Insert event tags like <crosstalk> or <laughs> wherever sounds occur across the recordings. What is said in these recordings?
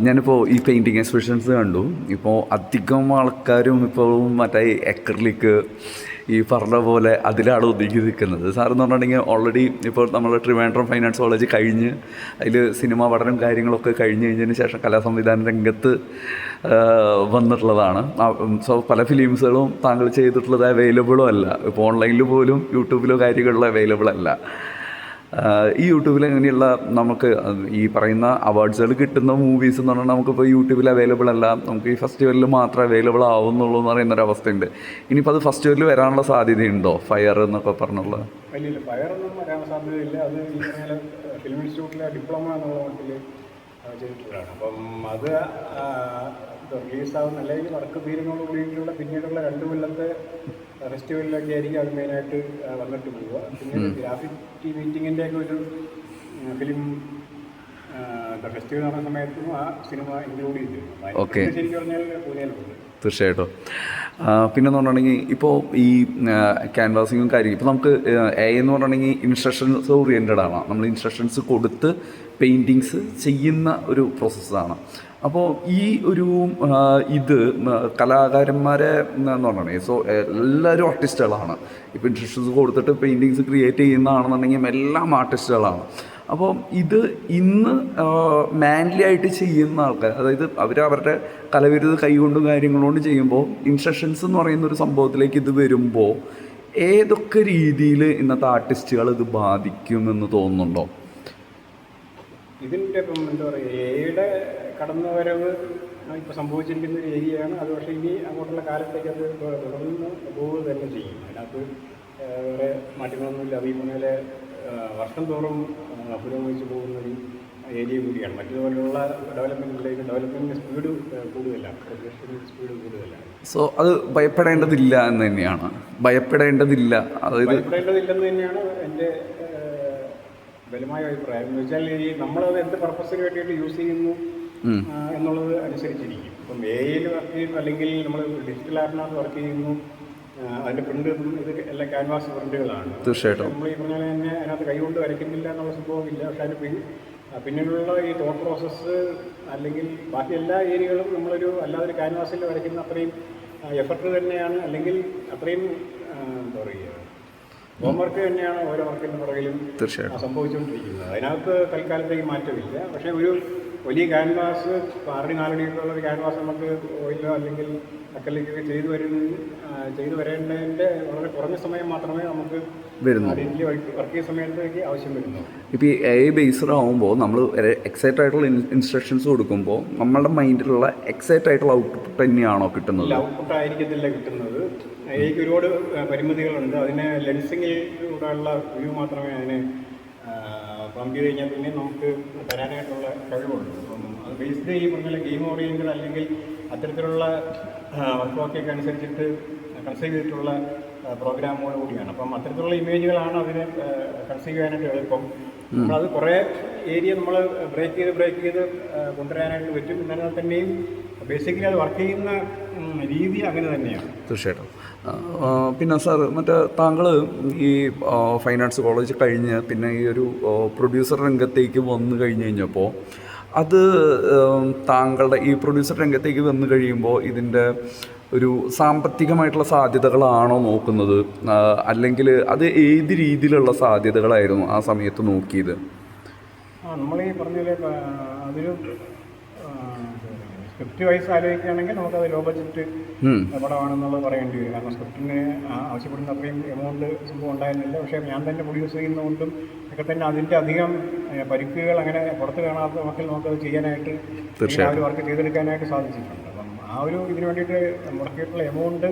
ഞാനിപ്പോൾ ഈ painting exhibitions കണ്ടു. ഇപ്പോൾ അധികം ആൾക്കാരും ഇപ്പോൾ മറ്റേ എക്രലിക്ക് ഈ പറഞ്ഞ പോലെ അതിലാണ് ഒതുങ്ങി നിൽക്കുന്നത്. സാറെന്ന് പറഞ്ഞിട്ടുണ്ടെങ്കിൽ ഓൾറെഡി ഇപ്പോൾ നമ്മൾ ട്രിവാൻഡ്രം ഫൈനാൻസ് കോളേജ് കഴിഞ്ഞ് അതിൽ സിനിമ പഠനം കാര്യങ്ങളൊക്കെ കഴിഞ്ഞ് കഴിഞ്ഞതിന് ശേഷം കലാ സംവിധാന രംഗത്ത് വന്നിട്ടുള്ളതാണ്. സോ പല ഫിലിംസുകളും താങ്കൾ ചെയ്തിട്ടുള്ളത് അവൈലബിളും അല്ല. ഇപ്പോൾ ഓൺലൈനിൽ പോലും യൂട്യൂബിലോ കാര്യങ്ങളിലോ അവൈലബിൾ അല്ല. ഈ യൂട്യൂബിൽ എങ്ങനെയുള്ള നമുക്ക് ഈ പറയുന്ന അവാർഡ്സുകൾ കിട്ടുന്ന മൂവീസ് എന്ന് പറഞ്ഞാൽ നമുക്കിപ്പോൾ യൂട്യൂബിൽ അവൈലബിൾ അല്ല. നമുക്ക് ഈ ഫെസ്റ്റിവലിൽ മാത്രമേ അവൈലബിൾ ആവുന്നുള്ളൂ എന്ന് പറയുന്ന ഒരു അവസ്ഥയുണ്ട്. ഇനിയിപ്പോൾ അത് ഫെസ്റ്റിവലിൽ വരാനുള്ള സാധ്യതയുണ്ടോ? ഫയർ എന്നൊക്കെ പറഞ്ഞുള്ളത്. വലിയ ഫയറൊന്നും വരാൻ സാധ്യതയില്ല. അത് ഫിലിം ഇൻസ്റ്റിറ്റ്യൂട്ടിലെ ഡിപ്ലോമ എന്നുള്ള മട്ടിൽ ചെയ്തിട്ടുള്ളതാണ്. അപ്പം അത് റിലീസാവുന്ന അല്ലെങ്കിൽ വർക്ക് തീരുന്നതോടുകൂടിയിട്ടുള്ള പിന്നീടുള്ള രണ്ട് കൊല്ലത്തെ ഫെസ്റ്റിവലിലൊക്കെ ആയിരിക്കും അത് മെയിനായിട്ട് വന്നിട്ട് പോവുക. പിന്നെ ഗ്രാഫിറ്റി മീറ്റിങ്ങിന്റെ ഒക്കെ ഒരു ഫിലിം ഫെസ്റ്റിവൽ നടന്ന സമയത്തും ആ സിനിമ ഇൻക്ലൂഡ്. ശരിക്കും പറഞ്ഞാൽ പൂനെയിലുണ്ട്. തീർച്ചയായിട്ടും. പിന്നെ എന്ന് പറഞ്ഞിട്ടുണ്ടെങ്കിൽ ഇപ്പോൾ ഈ ക്യാൻവാസിങ്ങും കാര്യം ഇപ്പോൾ നമുക്ക് എ എന്ന് പറഞ്ഞിട്ടുണ്ടെങ്കിൽ ഇൻസ്ട്രക്ഷൻസ് ഓറിയന്റഡ് ആണ്. നമ്മൾ ഇൻസ്ട്രക്ഷൻസ് കൊടുത്ത് പെയിന്റിങ്സ് ചെയ്യുന്ന ഒരു പ്രോസസ്സാണ് അപ്പോൾ ഈ ഒരു ഇത് കലാകാരന്മാരെ എന്ന് പറഞ്ഞിട്ടുണ്ടെങ്കിൽ സോ എല്ലാവരും ആർട്ടിസ്റ്റുകളാണ് ഇപ്പോൾ ഇൻസ്ട്രക്ഷൻസ് കൊടുത്തിട്ട് പെയിന്റിങ്സ് ക്രിയേറ്റ് ചെയ്യുന്നതാണെന്നുണ്ടെങ്കിൽ എല്ലാം ആർട്ടിസ്റ്റുകളാണ് അപ്പോൾ ഇത് ഇന്ന് മാൻലി ആയിട്ട് ചെയ്യുന്ന ആൾക്കാർ അതായത് അവർ അവരുടെ കലവിരുത് കൈകൊണ്ടും കാര്യങ്ങളുകൊണ്ട് ചെയ്യുമ്പോൾ ഇൻസ്ട്രക്ഷൻസ് എന്ന് പറയുന്ന ഒരു സംഭവത്തിലേക്ക് ഇത് വരുമ്പോൾ ഏതൊക്കെ രീതിയിൽ ഇന്നത്തെ ആർട്ടിസ്റ്റുകൾ ഇത് ബാധിക്കുമെന്ന് തോന്നുന്നുണ്ടോ? ഇതിന്റെ ഇപ്പം എന്താ പറയുക എയുടെ കടന്നുവരവ് ഇപ്പോൾ സംഭവിച്ചിരിക്കുന്ന ഒരു ഏരിയയാണ്. അത് പക്ഷേ ഇനി അങ്ങോട്ടുള്ള കാലത്തേക്ക് അത് തുടർന്ന് പോവുക തന്നെ ചെയ്യും. അതിനകത്ത് വേറെ മാറ്റങ്ങളൊന്നുമില്ല. അത് ഈ പറഞ്ഞാൽ വർഷം തോറും പുരോഗമിച്ച് പോകുന്ന ഒരു ഏരിയ കൂടിയാണ്. മറ്റുപോലുള്ള ഡെവലപ്മെന്റിലേക്ക് ഡെവലപ്മെന്റിന് സ്പീഡ് കൂടുതലാണ്. സ്പീഡ് കൂടുതലാണ്. സോ അത് ഭയപ്പെടേണ്ടതില്ല എന്ന് തന്നെയാണ്. ഭയപ്പെടേണ്ടതില്ല. അതായത് ഭയപ്പെടേണ്ടതില്ലെന്ന് തന്നെയാണ് എന്റെ ബലമായ അഭിപ്രായം. എന്ന് വെച്ചാൽ ഈ നമ്മളത് എന്ത് പർപ്പസിന് വേണ്ടിയിട്ട് യൂസ് ചെയ്യുന്നു? എന്നുള്ളത് അനുസരിച്ചിരിക്കും. ഇപ്പം എ ഐയിൽ വർക്ക് ചെയ്യുന്നു അല്ലെങ്കിൽ നമ്മൾ ഡിജിറ്റൽ ആപ്പിനകത്ത് വർക്ക് ചെയ്യുന്നു. അതിന്റെ പ്രിന്റ് ഇത് എല്ലാം ക്യാൻവാസ് പ്രിന്റുകളാണ് തീർച്ചയായിട്ടും. നമ്മൾ ഈ പറഞ്ഞ തന്നെ അതിനകത്ത് കൈകൊണ്ട് വരയ്ക്കുന്നില്ല എന്നുള്ള സംഭവമില്ല. പക്ഷേ അതിന് പിന്നെ പിന്നീടുള്ള പിന്നിലുള്ള ഈ തോട്ട് പ്രോസസ്സ് അല്ലെങ്കിൽ ബാക്കി എല്ലാ ഏരിയകളും നമ്മളൊരു അല്ലാതെ ഒരു ക്യാൻവാസിൽ വരയ്ക്കുന്ന അത്രയും എഫർട്ട് തന്നെയാണ്. അല്ലെങ്കിൽ അത്രയും എന്താ പറയുക ഹോംവർക്ക് തന്നെയാണ് ഓരോ വർക്കിന്റെ പുറകിലും തീർച്ചയായിട്ടും. സംഭവിച്ചുകൊണ്ടിരിക്കുന്നത്. അതിനകത്ത് തൽക്കാലത്തേക്ക് മാറ്റമില്ല. പക്ഷേ ഒരു വലിയ ക്യാൻവാസ് ആറടി നാലടിയൊക്കെയുള്ള ഒരു ക്യാൻവാസ് നമുക്ക് ഓയിലോ അല്ലെങ്കിൽ അക്കലിക്കൊക്കെ ചെയ്തു വരുന്ന ചെയ്തു വരേണ്ടതിന്റെ വളരെ കുറഞ്ഞ സമയം മാത്രമേ നമുക്ക് വരുന്നു വർക്ക് സമയത്തേക്ക് ആവശ്യം വരുന്നു ഇപ്പോൾ ഈ എ ബേസ്ഡ് ആകുമ്പോൾ നമ്മൾ എക്സൈറ്റ് ആയിട്ടുള്ള ഇൻസ്ട്രക്ഷൻസ് കൊടുക്കുമ്പോൾ നമ്മളുടെ മൈൻഡിലുള്ള എക്സൈറ്റ് ആയിട്ടുള്ള ഔട്ട്പുട്ട് തന്നെയാണോ കിട്ടുന്നത്? ഔട്ട്പുട്ട് ആയിരിക്കത്തില്ല കിട്ടുന്നത്. എനിക്ക് ഒരുപാട് പരിമിതികളുണ്ട്. അതിനെ ലെൻസിങ്ങിലൂടെയുള്ള വ്യൂ മാത്രമേ അതിന് പമ്പ് ചെയ്ത് കഴിഞ്ഞാൽ പിന്നെ നമുക്ക് തരാനായിട്ടുള്ള കഴിവുണ്ട്. അത് ബേസ്ഡ് ഈ പറഞ്ഞ ഗെയിം ഓറിയന്റഡ് അല്ലെങ്കിൽ അത്തരത്തിലുള്ള വർക്കൊക്കെ അനുസരിച്ചിട്ട് കൺസീവ് ചെയ്തിട്ടുള്ള പ്രോഗ്രാമുകൾ കൂടിയാണ്. അപ്പം അത്തരത്തിലുള്ള ഇമേജുകളാണ് അതിനെ കൺസീവ് ചെയ്യാനായിട്ട് എളുപ്പം. നമ്മളത് കുറേ ഏരിയ നമ്മൾ ബ്രേക്ക് ചെയ്ത് ബ്രേക്ക് ചെയ്ത് കൊണ്ടുവരാനായിട്ട് പറ്റും. എന്നാൽ തന്നെയും ബേസിക്കലി അത് വർക്ക് ചെയ്യുന്ന രീതി അങ്ങനെ തന്നെയാണ്. തീർച്ചയായിട്ടും. പിന്നെ സാർ മറ്റേ താങ്കൾ ഈ ഫൈനാൻസ് കോളേജ് കഴിഞ്ഞ് പിന്നെ ഈ ഒരു പ്രൊഡ്യൂസർ രംഗത്തേക്ക് വന്നു കഴിഞ്ഞ് കഴിഞ്ഞപ്പോൾ അത് താങ്കളുടെ ഈ പ്രൊഡ്യൂസർ രംഗത്തേക്ക് വന്നു കഴിയുമ്പോൾ ഇതിന്റെ ഒരു സാമ്പത്തികമായിട്ടുള്ള സാധ്യതകളാണോ നോക്കുന്നത്? അല്ലെങ്കിൽ അത് ഏത് രീതിയിലുള്ള സാധ്യതകളായിരുന്നു ആ സമയത്ത് നോക്കിയത്? ആ നമ്മൾ ഈ പറഞ്ഞ അതൊരു സ്ക്രിപ്റ്റ് വൈസ് ആലോചിക്കുകയാണെങ്കിൽ നമുക്കത് ലോ ബഡ്ജറ്റ് പടമാണെന്നുള്ളത് പറയേണ്ടി വരും. കാരണം സ്ക്രിപ്റ്റിന് ആവശ്യപ്പെടുന്ന അത്രയും എമൗണ്ട് സംഭവം ഉണ്ടായിരുന്നില്ല. പക്ഷേ ഞാൻ തന്നെ പ്രൊഡ്യൂസ് ചെയ്യുന്നതുകൊണ്ടും ഒക്കെ തന്നെ അതിന്റെ അധികം പരിക്കുകൾ അങ്ങനെ പുറത്ത് കാണാത്ത മക്കൾ നമുക്കത് ചെയ്യാനായിട്ട്. ആ ഒരു വർക്ക് ചെയ്തെടുക്കാനായിട്ട് സാധിച്ചിട്ടുണ്ട്. ആ ഒരു ഇതിന് വേണ്ടിയിട്ട് മുടക്കിയിട്ടുള്ള എമൗണ്ട്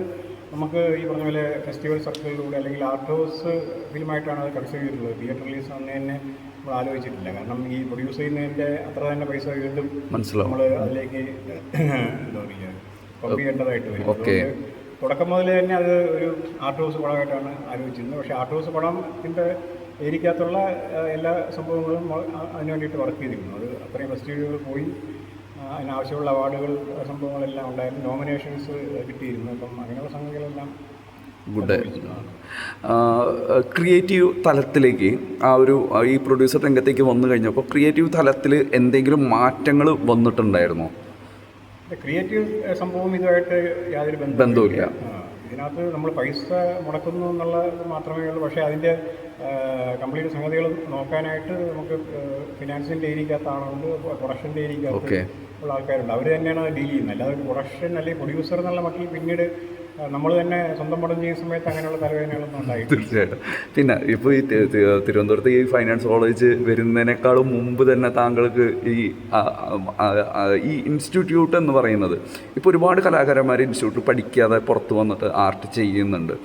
നമുക്ക് ഈ പറഞ്ഞ പോലെ ഫെസ്റ്റിവൽ സർക്കിളിലൂടെ അല്ലെങ്കിൽ ആർട്ട് ഹൗസ് ഫിലിമായിട്ടാണ് അത് കൺസീവ് ചെയ്തിട്ടുള്ളത്. തിയേറ്റർ റിലീസ് അന്ന് തന്നെ നമ്മൾ ആലോചിച്ചിട്ടില്ല. കാരണം ഈ പ്രൊഡ്യൂസ് ചെയ്യുന്നതിന്റെ അത്ര തന്നെ പൈസ വീണ്ടും മനസ്സിലാവും. നമ്മൾ അതിലേക്ക് എന്താ പറയുക പമ്പ് ചെയ്യേണ്ടതായിട്ട് വരും. ഓക്കെ. തുടക്കം മുതൽ തന്നെ അത് ഒരു ആർട്ട് ഹൗസ് പടമായിട്ടാണ് ആലോചിച്ചിരുന്നത്. പക്ഷേ ആർട്ട് ഹൗസ് പടത്തിന്റെ ഏരിയക്കകത്തുള്ള എല്ലാ സംഭവങ്ങളും അതിന് വേണ്ടിയിട്ട് വർക്ക് ചെയ്തിരുന്നു. അത് അത്രയും ഫെസ്റ്റിവലുകൾ പോയി. അതിനാവശ്യമുള്ള അവാർഡുകൾ സംഭവങ്ങളെല്ലാം ഉണ്ടായിരുന്നു. നോമിനേഷൻസ് കിട്ടിയിരുന്നു. അപ്പം അങ്ങനെയുള്ള സംഗതികളെല്ലാം ഗുഡ്. ക്രിയേറ്റീവ് തലത്തിലേക്ക് ആ ഒരു ഈ പ്രൊഡ്യൂസർ രംഗത്തേക്ക് വന്നു കഴിഞ്ഞപ്പോൾ ക്രിയേറ്റീവ് തലത്തിൽ എന്തെങ്കിലും മാറ്റങ്ങൾ വന്നിട്ടുണ്ടായിരുന്നോ? ക്രിയേറ്റീവ് സംഭവം ഇതുമായിട്ട് യാതൊരു ബന്ധവും ബന്ധവുമില്ല. ഇതിനകത്ത് നമ്മൾ പൈസ മുടക്കുന്നു എന്നുള്ളത് മാത്രമേ ഉള്ളൂ. പക്ഷേ അതിന്റെ കംപ്ലീറ്റ് സംഗതികൾ നോക്കാനായിട്ട് നമുക്ക് ഫിനാൻസിന്റെ ഏരിയക്കകത്ത് ആളുണ്ട് പ്രൊഡക്ഷന്റെ ഏരിയക്കകത്ത്. ഉള്ള ആൾക്കാരുണ്ട് അവർ തന്നെയാണ് ഡീൽ ചെയ്യുന്നത് അല്ലാതെ പ്രൊഡക്ഷൻ അല്ലെങ്കിൽ പ്രൊഡ്യൂസർ എന്നുള്ള മട്ടിൽ പിന്നീട് നമ്മൾ തന്നെ സ്വന്തം പടം ചെയ്യുന്ന സമയത്ത് അങ്ങനെയുള്ള തലവേദനകളൊന്നും ഉണ്ടായി തീർച്ചയായിട്ടും. പിന്നെ ഇപ്പോൾ ഈ തിരുവനന്തപുരത്ത് ഈ ഫൈനാൻസ് കോളേജ് വരുന്നതിനേക്കാളും മുമ്പ് തന്നെ താങ്കൾക്ക് ഈ ഈ ഇൻസ്റ്റിറ്റ്യൂട്ട് എന്ന് പറയുന്നത്. ഇപ്പോൾ ഒരുപാട് കലാകാരന്മാർ ഇൻസ്റ്റിറ്റ്യൂട്ട് പഠിക്കാതെ പുറത്ത് വന്നിട്ട് ആർട്ട് ചെയ്യുന്നുണ്ട്.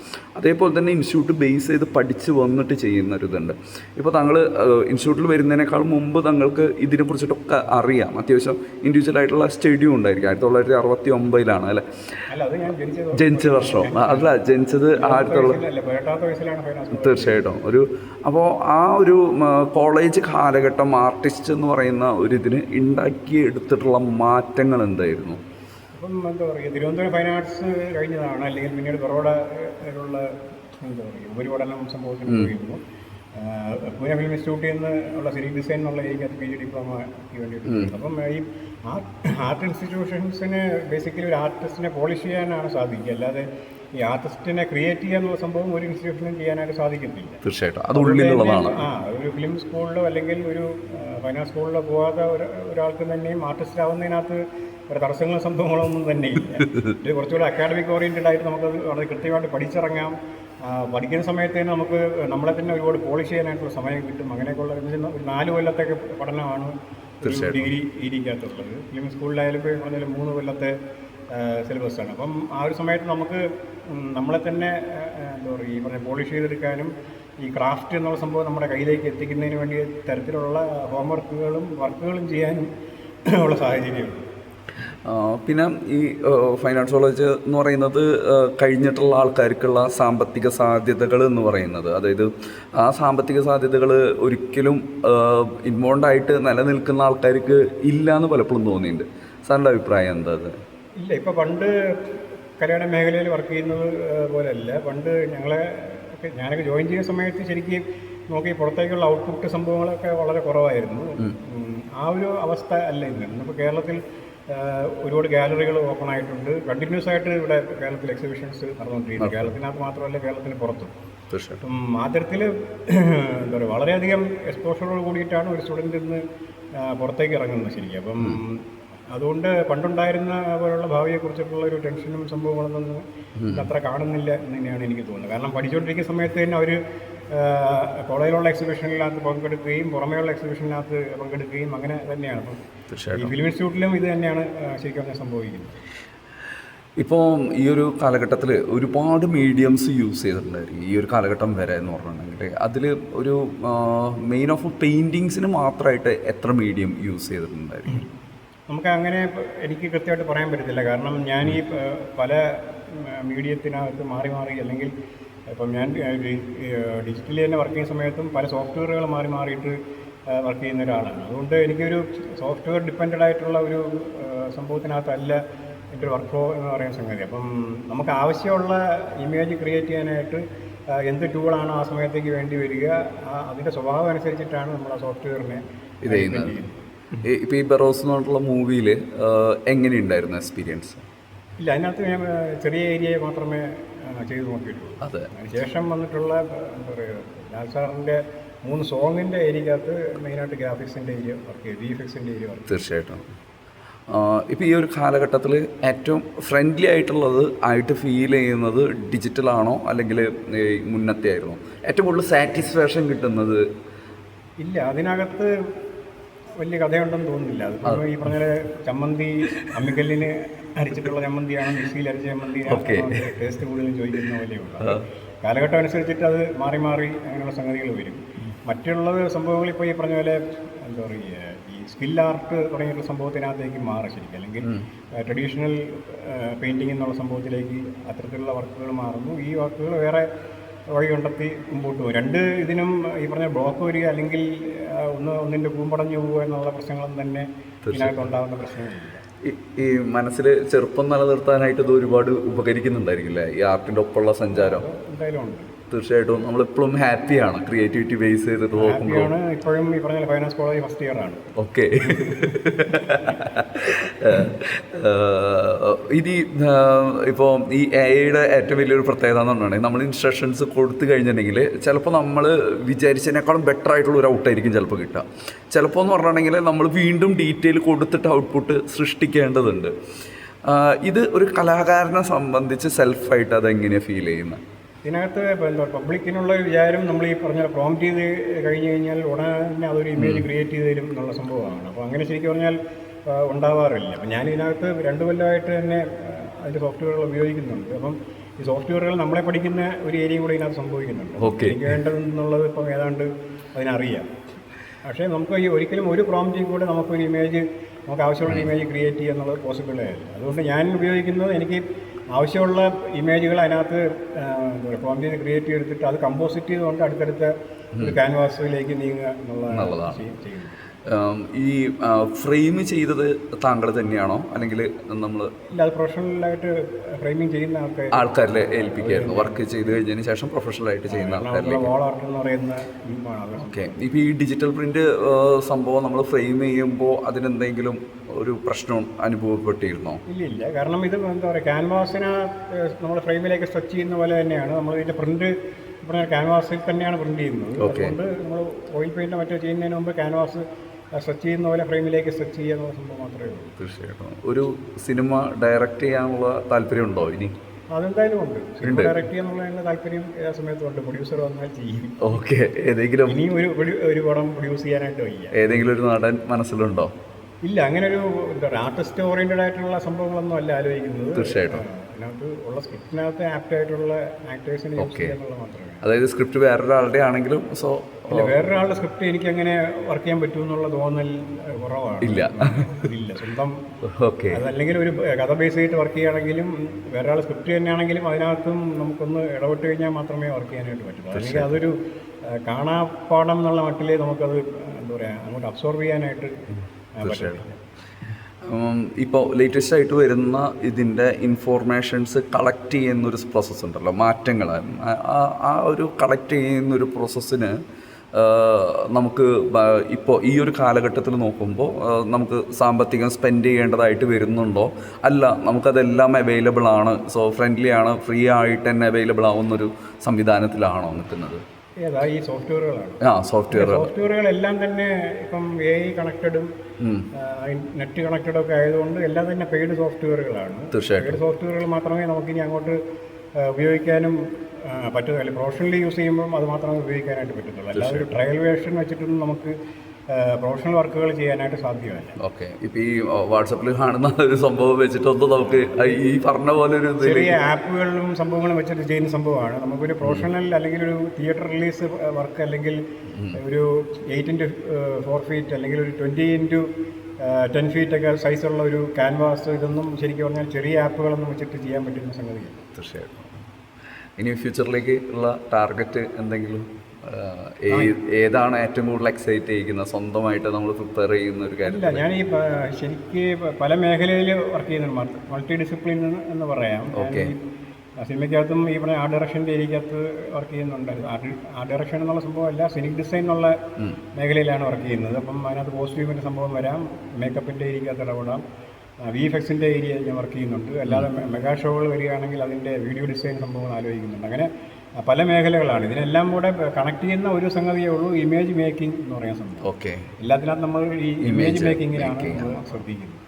അതേപോലെ തന്നെ ഇൻസ്റ്റിറ്റ്യൂട്ട് ബേസ് ചെയ്ത് പഠിച്ച് വന്നിട്ട് ചെയ്യുന്ന ഒരിതുണ്ട് ഇപ്പോൾ താങ്കൾ ഇൻസ്റ്റിറ്റ്യൂട്ടിൽ വരുന്നതിനേക്കാൾ മുമ്പ് താങ്കൾക്ക് ഇതിനെക്കുറിച്ചിട്ടൊക്കെ അറിയാം. അത്യാവശ്യം ഇൻഡിവിജ്വൽ ആയിട്ടുള്ള സ്റ്റഡിയും ഉണ്ടായിരിക്കും. ആയിരത്തി തൊള്ളായിരത്തി അറുപത്തി ഒമ്പതിലാണ് അല്ലേ? ജനിച്ച ജനിച്ച വർഷം. അല്ല ജനിച്ചത് ആയിരത്തി തൊള്ളായിരത്തി തീർച്ചയായിട്ടും. ഒരു അപ്പോൾ ആ ഒരു കോളേജ് കാലഘട്ടം ആർട്ടിസ്റ്റ് എന്ന് പറയുന്ന ഒരു ഇതിന് ഉണ്ടാക്കി എടുത്തിട്ടുള്ള മാറ്റങ്ങൾ എന്തായിരുന്നു? അപ്പം എന്താ പറയുക തിരുവനന്തപുരം ഫൈൻ ആർട്സ് കഴിഞ്ഞതാണ്. അല്ലെങ്കിൽ പിന്നീട് ബറോഡയിലുള്ള എന്താ പറയുക ഉപരിപഠനം സംഭവിക്കുന്നു പൂനെ ഫിലിം ഇൻസ്റ്റിറ്റ്യൂട്ടിൽ നിന്ന് ഉള്ള സിനിമ ഡിസൈൻ എന്നുള്ള അത് പി ജി ഡിപ്ലോമ വേണ്ടിയിട്ട് അപ്പം ഈ ആർട്ട് ഇൻസ്റ്റിറ്റ്യൂഷൻസിന് ബേസിക്കലി ഒരു ആർട്ടിസ്റ്റിനെ പോളിഷ് ചെയ്യാനാണ് സാധിക്കുക. അല്ലാതെ ഈ ആർട്ടിസ്റ്റിനെ ക്രിയേറ്റ് ചെയ്യുക എന്നുള്ള സംഭവം ഒരു ഇൻസ്റ്റിറ്റ്യൂഷനും ചെയ്യാനായിട്ട് സാധിക്കത്തില്ല. തീർച്ചയായിട്ടും. അത് ഉള്ളിലുള്ളതാണ്. ആ ഒരു ഫിലിം സ്കൂളിലോ അല്ലെങ്കിൽ ഒരു ഫൈനാൻസ് സ്കൂളിലോ പോകാതെ ഒരു ഒരാൾക്ക് തന്നെയും ആർട്ടിസ്റ്റ് ആവുന്നതിനകത്ത് ഒരു തടസ്സങ്ങളും സംഭവങ്ങളോ ഒന്നും തന്നെ ഇല്ല ഇത് കുറച്ചുകൂടെ അക്കാഡമിക് ഓറിയന്റഡ് ആയിട്ട് നമുക്ക് വളരെ കൃത്യമായിട്ട് പഠിച്ചിറങ്ങാം. പഠിക്കുന്ന സമയത്ത് തന്നെ നമുക്ക് നമ്മളെ തന്നെ ഒരുപാട് പോളിഷ് ചെയ്യാനായിട്ടുള്ള സമയം കിട്ടും. അങ്ങനെയൊക്കെയുള്ള ഒരു നാല് കൊല്ലത്തൊക്കെ പഠനമാണ് ഡിഗ്രി ഇരിക്കാത്തുള്ളത് ഫിലിം സ്കൂളിലായാലും ഇപ്പോൾ പറഞ്ഞാലും മൂന്ന് കൊല്ലത്തെ സിലബസാണ് അപ്പം ആ ഒരു സമയത്ത് നമുക്ക് നമ്മളെ തന്നെ എന്താ പറയുക ഈ പറഞ്ഞ പോളിഷ് ചെയ്തെടുക്കാനും ഈ ക്രാഫ്റ്റ് എന്നുള്ള സംഭവം നമ്മുടെ കയ്യിലേക്ക് എത്തിക്കുന്നതിന് വേണ്ടി തരത്തിലുള്ള ഹോംവർക്കുകളും വർക്കുകളും ചെയ്യാനും ഉള്ള സാഹചര്യമുണ്ട്. പിന്നെ ഈ ഫൈനാൻസ് കോളേജ് എന്ന് പറയുന്നത് കഴിഞ്ഞിട്ടുള്ള ആൾക്കാർക്കുള്ള സാമ്പത്തിക സാധ്യതകൾ എന്ന് പറയുന്നത്. അതായത് ആ സാമ്പത്തിക സാധ്യതകൾ ഒരിക്കലും ഇൻവോൾവ് ആയിട്ട് നിലനിൽക്കുന്ന ആൾക്കാർക്ക് ഇല്ല എന്ന് പലപ്പോഴും തോന്നിയിട്ടുണ്ട്. സാറിന്റെ അഭിപ്രായം എന്താ അത്? ഇല്ല ഇപ്പോൾ പണ്ട് കല്യാണ മേഖലയിൽ വർക്ക് ചെയ്യുന്നത് പോലെയല്ല. പണ്ട് ഞങ്ങളെ ഞാനൊക്കെ ജോയിൻ ചെയ്യുന്ന സമയത്ത് ശരിക്കും നോക്കി പുറത്തേക്കുള്ള ഔട്ട്പുട്ട് സംഭവങ്ങളൊക്കെ വളരെ കുറവായിരുന്നു. ആ ഒരു അവസ്ഥ അല്ല ഇന്ന്. ഇന്നിപ്പോൾ കേരളത്തിൽ ഒരുപാട് ഗാലറികൾ ഓപ്പൺ ആയിട്ടുണ്ട്. കണ്ടിന്യൂസ് ആയിട്ട് ഇവിടെ കേരളത്തിൽ എക്സിബിഷൻസ് നടന്നുകൊണ്ടിരിക്കുന്നു. കേരളത്തിനകത്ത് മാത്രമല്ല കേരളത്തിന് പുറത്തും. അപ്പം ആ തരത്തിൽ <clears throat> എന്താ പറയുക വളരെയധികം എക്സ്പോഷറോട് കൂടിയിട്ടാണ് ഒരു സ്റ്റുഡന്റ് ഇന്ന് പുറത്തേക്ക് ഇറങ്ങുന്നത് ശരിക്കും. അപ്പം അതുകൊണ്ട് പണ്ടുണ്ടായിരുന്ന പോലുള്ള ഭാവിയെക്കുറിച്ചിട്ടുള്ള ഒരു ടെൻഷനും സംഭവങ്ങളൊന്നും അത്ര കാണുന്നില്ല എന്ന് തന്നെയാണ് എനിക്ക് തോന്നുന്നത്. കാരണം പഠിച്ചുകൊണ്ടിരിക്കുന്ന സമയത്ത് തന്നെ അവർ കോളേജിലുള്ള എക്സിബിഷനിനകത്ത് പങ്കെടുക്കുകയും പുറമേയുള്ള എക്സിബിഷനിനകത്ത് പങ്കെടുക്കുകയും അങ്ങനെ തന്നെയാണ്. അപ്പം ഈ തീർച്ചയായിട്ടും ഫിലിം ഇൻസ്റ്റിറ്റ്യൂട്ടിലും ഇത് തന്നെയാണ് ശരിക്കും സംഭവിക്കുന്നത്. ഇപ്പോൾ ഈ ഒരു കാലഘട്ടത്തിൽ ഒരുപാട് മീഡിയംസ് യൂസ് ചെയ്തിട്ടുണ്ടായിരിക്കും ഈ ഒരു കാലഘട്ടം വരെ എന്ന് പറഞ്ഞിട്ടുണ്ടെങ്കിൽ അതിൽ ഒരു മെയിൻ ഓഫ് പെയിന്റിങ്സിന് മാത്രമായിട്ട് എത്ര മീഡിയം യൂസ് ചെയ്തിട്ടുണ്ടായിരിക്കും? നമുക്ക് അങ്ങനെ എനിക്ക് കൃത്യമായിട്ട് പറയാൻ പറ്റത്തില്ല. കാരണം ഞാൻ ഈ പല മീഡിയത്തിനകത്ത് മാറി മാറി അല്ലെങ്കിൽ ഇപ്പം ഞാൻ ഡിജിറ്റലി തന്നെ വർക്ക് ചെയ്യുന്ന സമയത്തും പല സോഫ്റ്റ്വെയറുകൾ മാറി മാറിയിട്ട് വർക്ക് ചെയ്യുന്ന ഒരാളാണ്. അതുകൊണ്ട് എനിക്കൊരു സോഫ്റ്റ്വെയർ ഡിപ്പെൻഡഡ് ആയിട്ടുള്ള ഒരു സംഭവത്തിനകത്തല്ല എന്റെ ഒരു വർക്ക് ഫ്ലോ എന്ന് പറയുന്ന സംഗതി. അപ്പം നമുക്ക് ആവശ്യമുള്ള ഇമേജ് ക്രിയേറ്റ് ചെയ്യാനായിട്ട് എന്ത് ടൂളാണോ ആ സമയത്തേക്ക് വേണ്ടി വരിക അതിന്റെ സ്വഭാവം അനുസരിച്ചിട്ടാണ് നമ്മൾ ആ സോഫ്റ്റ്വെയറിനെ ഇത് ചെയ്യുന്നത്. ഇപ്പോൾ ഈ ബെറോസ് എന്ന് പറഞ്ഞിട്ടുള്ള മൂവിയിൽ എങ്ങനെയുണ്ടായിരുന്നു എക്സ്പീരിയൻസ് ഇല്ല അതിനകത്ത് ഞാൻ ചെറിയ ഏരിയയെ മാത്രമേ ചെയ്തു നോക്കിയിട്ടുള്ളൂ. അതെ. അതിനുശേഷം വന്നിട്ടുള്ള എന്താ പറയുക ലാൽ സാറിന്റെ മൂന്ന് സോങ്ങിന്റെ ഏരിയക്കകത്ത് മെയിനായിട്ട് ഗ്രാഫിക്സിന്റെ ഏരിയ വർക്ക് ചെയ്തു വി എഫക്സിന്റെ ഏരിയ വർക്ക് തീർച്ചയായിട്ടും. ഇപ്പോൾ ഈ ഒരു കാലഘട്ടത്തിൽ ഏറ്റവും ഫ്രണ്ട്ലി ആയിട്ടുള്ളത് ആയിട്ട് ഫീൽ ചെയ്യുന്നത് ഡിജിറ്റലാണോ അല്ലെങ്കിൽ മുന്നത്തെ ആയിരുന്നു? ഏറ്റവും കൂടുതൽ സാറ്റിസ്ഫാക്ഷൻ കിട്ടുന്നത്? ഇല്ല അതിനകത്ത് വലിയ കഥയുണ്ടെന്ന് തോന്നുന്നില്ല. അത് ഈ പറഞ്ഞ ചമ്മന്തി അമ്മിക്കല്ലിന് അരിച്ചിട്ടുള്ള ചമ്മന്തിയാണ് മിക്സിയിൽ അരിച്ച ചമ്മന്തിയാണ് ചമ്മന്തി ടേസ്റ്റ് കൂടുതലും ചോദിക്കുന്ന പോലെയുള്ള കാലഘട്ടം അനുസരിച്ചിട്ട് അത് മാറി മാറി അങ്ങനെയുള്ള സംഗതികൾ വരും. മറ്റുള്ള സംഭവങ്ങൾ ഇപ്പോൾ ഈ പറഞ്ഞ പോലെ എന്താ പറയുക ഈ സ്കിൽ ആർട്ട് തുടങ്ങിയിട്ടുള്ള സംഭവത്തിനകത്തേക്ക് മാറി ശരിക്കും. അല്ലെങ്കിൽ ട്രഡീഷണൽ പെയിന്റിംഗ് എന്നുള്ള സംഭവത്തിലേക്ക് അത്തരത്തിലുള്ള വർക്കുകൾ മാറുന്നു. ഈ വർക്കുകൾ വേറെ വഴി കണ്ടെത്തി മുമ്പോട്ട് പോകും. രണ്ട് ഇതിനും ഈ പറഞ്ഞ ബ്ലോക്ക് വരിക അല്ലെങ്കിൽ ഒന്ന് ഒന്നിന്റെ കൂമ്പടഞ്ഞു പോകുക എന്നുള്ള പ്രശ്നങ്ങളും തന്നെ ഇതിനകത്ത് ഉണ്ടാകുന്ന പ്രശ്നങ്ങളില്ല ഈ- മനസ്സിൽ ചെറുപ്പം നിലനിർത്താനായിട്ട് ഇത് ഒരുപാട് ഉപകരിക്കുന്നുണ്ടായിരിക്കില്ലേ? ഈ ആർട്ടിന്റെ ഒപ്പമുള്ള സഞ്ചാരം. തീർച്ചയായിട്ടും നമ്മളെപ്പോഴും ഹാപ്പിയാണ്. ക്രിയേറ്റിവിറ്റി ബേസ് ചെയ്തിട്ട് നോക്കുമ്പോൾ. ഇപ്പോഴും ഈ പറഞ്ഞ ഫൈനാൻസ് കോളേജ് ഫസ്റ്റ് ഇയർ ആണ്. ഓക്കെ <laughs> ഇനി ഇപ്പോൾ ഈ എയുടെ ഏറ്റവും വലിയൊരു പ്രത്യേകത എന്ന് പറഞ്ഞിട്ടുണ്ടെങ്കിൽ നമ്മൾ ഇൻസ്ട്രക്ഷൻസ് കൊടുത്തു കഴിഞ്ഞിട്ടുണ്ടെങ്കിൽ ചിലപ്പോൾ നമ്മൾ വിചാരിച്ചതിനേക്കാളും ബെറ്റർ ആയിട്ടുള്ള ഒരു ഔട്ടായിരിക്കും ചിലപ്പോൾ കിട്ടുക. ചിലപ്പോൾ എന്ന് പറഞ്ഞിട്ടുണ്ടെങ്കിൽ നമ്മൾ വീണ്ടും ഡീറ്റെയിൽ കൊടുത്തിട്ട് ഔട്ട്പുട്ട് സൃഷ്ടിക്കേണ്ടതുണ്ട്. ഇത് ഒരു കലാകാരനെ സംബന്ധിച്ച് സെൽഫായിട്ട് അതെങ്ങനെയാണ് ഫീൽ ചെയ്യുന്നത്? ഇതിനകത്ത് എന്താ പബ്ലിക്കിനുള്ള ഒരു വിചാരം നമ്മൾ ഈ പറഞ്ഞ പ്രോംപ്റ്റ് ചെയ്ത് കഴിഞ്ഞ് കഴിഞ്ഞാൽ ഉടനെ തന്നെ അതൊരു ഇമേജ് ക്രിയേറ്റ് ചെയ്ത് തരും എന്നുള്ള സംഭവമാണ്. അപ്പോൾ അങ്ങനെ ശരിക്കും പറഞ്ഞാൽ ഉണ്ടാവാറില്ല. അപ്പം ഞാൻ ഇതിനകത്ത് രണ്ട് കൊല്ലമായിട്ട് തന്നെ അതിന്റെ സോഫ്റ്റ്വെയറുകൾ ഉപയോഗിക്കുന്നുണ്ട്. അപ്പം ഈ സോഫ്റ്റ്വെയറുകൾ നമ്മളെ പഠിക്കുന്ന ഒരു ഏരിയ കൂടെ ഇതിനകത്ത് സംഭവിക്കുന്നുണ്ട്. ഓക്കെ. എനിക്ക് വേണ്ടതെന്നുള്ളത് ഇപ്പം ഏതാണ്ട് അതിനറിയാം. പക്ഷേ നമുക്ക് ഈ ഒരിക്കലും ഒരു പ്രോംജി കൂടെ നമുക്കൊരു ഇമേജ് നമുക്ക് ആവശ്യമുള്ള ഇമേജ് ക്രിയേറ്റ് ചെയ്യുക എന്നുള്ളത് അല്ല. അതുകൊണ്ട് ഞാൻ ഉപയോഗിക്കുന്നത് എനിക്ക് ആവശ്യമുള്ള ഇമേജുകൾ അതിനകത്ത് പ്രോംജി പ്രോംപ്റ്റ് ചെയ്ത് ക്രിയേറ്റ് ചെയ്തെടുത്തിട്ട് അത് കമ്പോസിറ്റ് ചെയ്തുകൊണ്ട് അടുത്തടുത്ത ഒരു ക്യാൻവാസിലേക്ക് നീങ്ങുക എന്നുള്ളതാണ് ചെയ്യുന്നത്. ഈ ഫ്രെയിം ചെയ്തത് താങ്കൾ തന്നെയാണോ? അല്ലെങ്കിൽ നമ്മൾ പ്രൊഫഷണലായിട്ട് ഫ്രെയിമിങ് ചെയ്യുന്ന ആൾക്കാർ ആൾക്കാരിലെ ഏൽപ്പിക്കായിരുന്നു വർക്ക് ചെയ്ത് കഴിഞ്ഞതിന് ശേഷം പ്രൊഫഷണൽ ആയിട്ട് ചെയ്യുന്ന ആൾക്കാരിലേക്ക്. ഓക്കെ ഇപ്പോൾ ഈ ഡിജിറ്റൽ പ്രിന്റ് സംഭവം നമ്മൾ ഫ്രെയിം ചെയ്യുമ്പോൾ അതിനെന്തെങ്കിലും ഒരു പ്രശ്നം അനുഭവപ്പെട്ടിരുന്നോ? ഇല്ല ഇല്ല കാരണം ഇത് എന്താ പറയുക ക്യാൻവാസിനെ നമ്മൾ ഫ്രെയിമിലേക്ക് സ്ട്രെച്ച് ചെയ്യുന്ന പോലെ തന്നെയാണ്. നമ്മൾ ഇതിന്റെ പ്രിന്റ് ക്യാൻവാസിൽ തന്നെയാണ് പ്രിന്റ് ചെയ്യുന്നത്. അതുകൊണ്ട് നമ്മൾ ഓയിൽ പെയിന്റ് മറ്റോ ചെയ്യുന്നതിന് മുമ്പ് ക്യാൻവാസ് സ്ട്രെച്ച് ചെയ്യുന്ന പോലെ ഫ്രെയിമിലേക്ക് സ്ട്രെച്ച് ചെയ്യുക സംഭവം മാത്രമേ ഉള്ളൂ. തീർച്ചയായിട്ടും. ഒരു സിനിമ ഡയറക്റ്റ് ചെയ്യാനുള്ള താല്പര്യമുണ്ടോ ഇനി? അതെന്തായാലും ഉണ്ട്. സിനിമ ഡയറക്റ്റ് ചെയ്യാനുള്ള താല്പര്യം ഏത് സമയത്തും ഉണ്ട്. പ്രൊഡ്യൂസർ വന്നാൽ ചെയ്യും. ഓക്കെ. ഏതെങ്കിലും ഇനിയും ഒരു ഒരു- പടം പ്രൊഡ്യൂസ് ചെയ്യാനായിട്ട് വയ്യ. ഏതെങ്കിലും ഒരു നടൻ മനസ്സിലുണ്ടോ? ഇല്ല അങ്ങനെ ഒരു എന്താ പറയുക ആർട്ടിസ്റ്റ് ഓറിയന്റഡ് ആയിട്ടുള്ള സംഭവങ്ങളൊന്നും അല്ല ആലോചിക്കുന്നത്. തീർച്ചയായിട്ടും. അതിനകത്ത് ഉള്ള സ്ക്രിപ്റ്റിനകത്ത് ആപ്റ്റ് ആയിട്ടുള്ള ആക്ടേഴ്സിനെ യൂസ് ചെയ്യാനുള്ള മാത്രമേ അതായത് സ്ക്രിപ്റ്റ് വേറൊരാളുടെ ആണെങ്കിലും സോ ഇല്ല വേറൊരാളുടെ സ്ക്രിപ്റ്റ് എനിക്ക് അങ്ങനെ വർക്ക് ചെയ്യാൻ പറ്റുമെന്നുള്ള തോന്നൽ കുറവാണ്. ഇല്ല. ഇല്ല സ്വന്തം ഓക്കെ. അതല്ലെങ്കിൽ ഒരു കഥ ബേസ് ചെയ്തിട്ട് വർക്ക് ചെയ്യുകയാണെങ്കിലും വേറൊരാൾ സ്ക്രിപ്റ്റ് തന്നെയാണെങ്കിലും അതിനകത്തും നമുക്കൊന്ന് ഇടപെട്ട് കഴിഞ്ഞാൽ മാത്രമേ വർക്ക് ചെയ്യാനായിട്ട് പറ്റുള്ളൂ അല്ലെങ്കിൽ അതൊരു കാണാപ്പാടം എന്നുള്ള മട്ടിലേ നമുക്കത് എന്താ പറയുക അങ്ങോട്ട് അബ്സോർവ് ചെയ്യാനായിട്ട് പറ്റില്ല ഇപ്പോൾ ലേറ്റസ്റ്റ് ആയിട്ട് വരുന്ന ഇതിന്റെ ഇൻഫോർമേഷൻസ് കളക്ട് ചെയ്യുന്നൊരു പ്രോസസ്സ് ഉണ്ടല്ലോ മാറ്റങ്ങൾ ആ ഒരു കളക്ട് ചെയ്യുന്നൊരു പ്രോസസ്സിന് നമുക്ക് ഇപ്പോൾ ഈ ഒരു കാലഘട്ടത്തിൽ നോക്കുമ്പോൾ നമുക്ക് സാമ്പത്തികം സ്പെൻഡ് ചെയ്യേണ്ടതായിട്ട് വരുന്നുണ്ടോ? അല്ല നമുക്കതെല്ലാം അവൈലബിൾ ആണ് സോ ഫ്രണ്ട്ലി ആണ് ഫ്രീ ആയിട്ട് തന്നെ അവൈലബിൾ ആവുന്നൊരു സംവിധാനത്തിലാണോ നിൽക്കുന്നത്? ഈ സോഫ്റ്റ്വെയറുകളാണ് ആ സോഫ്റ്റ്വെയർ സോഫ്റ്റ്വെയറുകളെല്ലാം തന്നെ ഇപ്പം എ ഐ കണക്റ്റഡും നെറ്റ് കണക്റ്റഡും ഒക്കെ ആയതുകൊണ്ട് എല്ലാം തന്നെ പെയ്ഡ് സോഫ്റ്റ്വെയറുകളാണ് തീർച്ചയായിട്ടും. പെയ്ഡ് സോഫ്റ്റ്വെയറുകൾ മാത്രമേ നമുക്കിനി അങ്ങോട്ട് ഉപയോഗിക്കാനും പറ്റുക അല്ലെങ്കിൽ പ്രൊഫഷണലി യൂസ് ചെയ്യുമ്പോൾ അത് മാത്രമേ ഉപയോഗിക്കാനായിട്ട് പറ്റത്തുള്ളൂ. അല്ലാതെ ഒരു ട്രയൽ വേർഷൻ വെച്ചിട്ടൊന്നും നമുക്ക് പ്രൊഫഷണൽ വർക്കുകൾ ചെയ്യാനായിട്ട് സാധ്യമല്ല. ഓക്കെ. ഇപ്പം ഈ വാട്സപ്പിൽ കാണുന്ന ഒരു സംഭവം വെച്ചിട്ടൊന്നും നമുക്ക് ഈ പറഞ്ഞ പോലെ ഒരു ചെറിയ ആപ്പുകളിലും സംഭവങ്ങളും വെച്ചിട്ട് ചെയ്യുന്ന സംഭവമാണ്. നമുക്കൊരു പ്രൊഫഷണൽ അല്ലെങ്കിൽ ഒരു തിയേറ്റർ റിലീസ് വർക്ക് അല്ലെങ്കിൽ ഒരു എയ്റ്റ് ഇന്റു ഫോർ ഫീറ്റ് അല്ലെങ്കിൽ ഒരു ട്വന്റി ഇന്റു ടെൻ ഫീറ്റ് ഒക്കെ സൈസുള്ള ഒരു ക്യാൻവാസ് ഇതൊന്നും ശരിക്കും പറഞ്ഞാൽ ചെറിയ ആപ്പുകളൊന്നും വെച്ചിട്ട് ചെയ്യാൻ പറ്റുന്ന സംഗതിയാണ് തീർച്ചയായിട്ടും. ഇനി ഫ്യൂച്ചറിലേക്ക് ഉള്ള ടാർഗറ്റ് എന്തെങ്കിലും ഏതാണ് ഏറ്റവും കൂടുതൽ എക്സൈറ്റ് ചെയ്യുന്നത് സ്വന്തമായിട്ട് നമ്മൾ പ്രിപ്പയർ ചെയ്യുന്ന ഒരു കാര്യം ഞാൻ ഈ ശരിക്ക് പല മേഖലയിൽ വർക്ക് ചെയ്യുന്നുണ്ട്. മൾട്ടി ഡിസിപ്ലിൻ എന്ന് പറയാം. ഓക്കെ. സിനിമയ്ക്കകത്തും ഈ പറഞ്ഞ ആർട്ട് ഡയറക്ഷന്റെ ഏരിയക്കകത്ത് വർക്ക് ചെയ്യുന്നുണ്ട്. ആർട്ട് ഡയറക്ഷൻ എന്നുള്ള സംഭവമല്ല സിനിക് ഡിസൈൻ എന്നുള്ള മേഖലയിലാണ് വർക്ക് ചെയ്യുന്നത്. അപ്പം അതിനകത്ത് കോസ്റ്റ്യൂമിന്റെ സംഭവം വരാം. മേക്കപ്പിന്റെ ഏരിയക്കകത്ത് ഇടപെടാം. വി എഫ് എക്സിന്റെ ഏരിയ ഞാൻ വർക്ക് ചെയ്യുന്നുണ്ട്. അല്ലാതെ മെഗാ ഷോകൾ വരികയാണെങ്കിൽ അതിന്റെ വീഡിയോ ഡിസൈൻ സംഭവങ്ങൾ ആലോചിക്കുന്നുണ്ട്. അങ്ങനെ പല മേഖലകളാണ്. ഇതിനെല്ലാം കൂടെ കണക്ട് ചെയ്യുന്ന ഒരു സംഗതിയേ ഉള്ളൂ ഇമേജ് മേക്കിംഗ് എന്ന് പറയുന്ന സംഭവം. ഓക്കെ. എല്ലാത്തിനും നമ്മൾ ഈ ഇമേജ് മേക്കിങ്ങിലാണ് ശ്രദ്ധിക്കുന്നത്.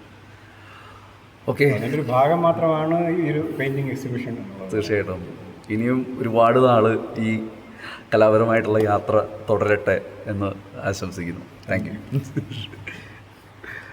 ഓക്കെ. അതിന്റെ ഒരു ഭാഗം മാത്രമാണ് ഈ ഒരു പെയിന്റിങ് എക്സിബിഷൻ എന്നുള്ളത്. തീർച്ചയായിട്ടും. ഇനിയും ഒരുപാട് നാൾ ഈ കലാപരമായിട്ടുള്ള യാത്ര തുടരട്ടെ എന്ന് ആശംസിക്കുന്നു. Thank you